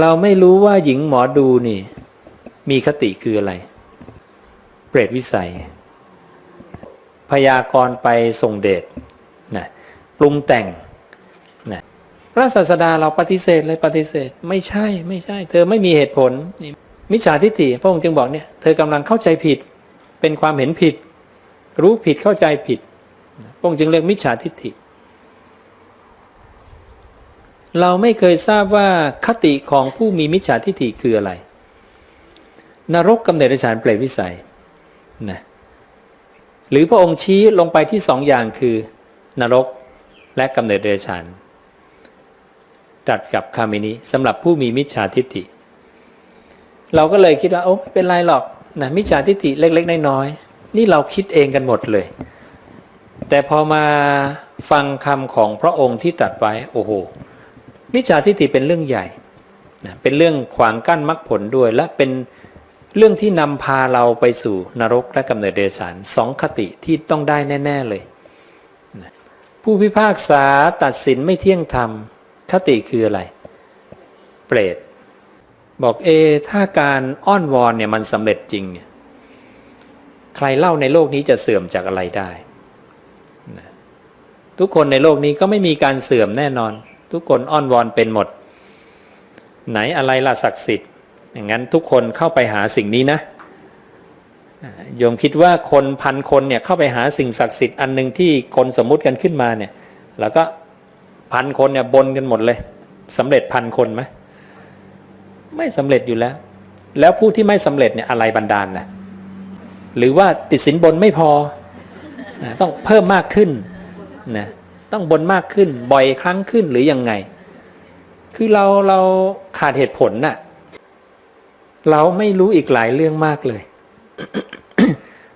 เราไม่รู้ว่าหญิงหมอดูนี่ มีคติคืออะไร เปรตวิสัย พยากรไปทรงเดชนะปรุงแต่งนะพระศาสดาเราปฏิเสธเลยปฏิเสธ ไม่ใช่ไม่ใช่ เธอไม่มีเหตุผลนี่มิจฉาทิฏฐิพระองค์จึงบอกเนี่ยเธอกำลังเข้าใจผิด เป็นความเห็นผิด รู้ผิดเข้าใจผิดพระองค์จึงเรียกมิจฉาทิฏฐิ เราไม่เคยทราบว่าคติของผู้มีมิจฉาทิฏฐิคืออะไร นรกกำเนิดเรัจฉานเปรตวิสัยนะหรือพระองค์ชี้ลงไปที่สองอย่างคือ นรกและกำเนิดเดรัจฉานตัดกับคามินีสำหรับผู้มีมิจฉาทิฏฐิ เราก็เลยคิดว่าโอ้ไม่เป็นไรหรอกนะมิจฉาทิฏฐิเล็ก ๆ น้อยๆนี่เราคิดเองกันหมดเลย แต่พอมาฟังคำของพระองค์ที่ตัดไว้โอ้โห มิจฉาทิฏฐิเป็นเรื่องใหญ่นะเป็นเรื่องขวางกั้นมรรคผลด้วย และเป็นเรื่องที่นำพาเราไปสู่นรกและกำเนิดเดรัจฉานสองคติที่ต้องได้แน่ ๆเลยนะผู้พิพากษาตัดสินไม่เที่ยงธรรม คติคืออะไร เปรตบอกเอ ถ้าการอ้อนวอนเนี่ยมันสำเร็จจริงเนี่ยใครเล่าในโลกนี้จะเสื่อมจากอะไรได้ ทุกคนในโลกนี้ก็ไม่มีการเสื่อมแน่นอน ทุกคนอ้อนวอนเป็นหมด ไหนอะไรล่ะศักดิ์สิทธิ์อย่างนั้นทุกคนเข้าไปหาสิ่งนี้นะโยมคิดว่าคนพันคนเนี่ยเข้าไปหาสิ่งศักดิ์สิทธิ์อันหนึ่งที่คนสมมุติกันขึ้นมาเนี่ย แล้วก็พันคนเนี่ยบนกันหมดเลยสำเร็จพันคนไหมไม่สำเร็จอยู่แล้ว แล้วผู้ที่ไม่สำเร็จเนี่ยอะไรบันดาลนะหรือว่าติดสินบนไม่พอ ต้องเพิ่มมากขึ้นนะ ต้องบนมากขึ้นบ่อยครั้งขึ้นหรือยังไง คือเราเราขาดเหตุผลน่ะ เราไม่รู้อีกหลายเรื่องมากเลย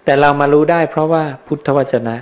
แต่เรามารู้ได้เพราะว่าพุทธวจนะ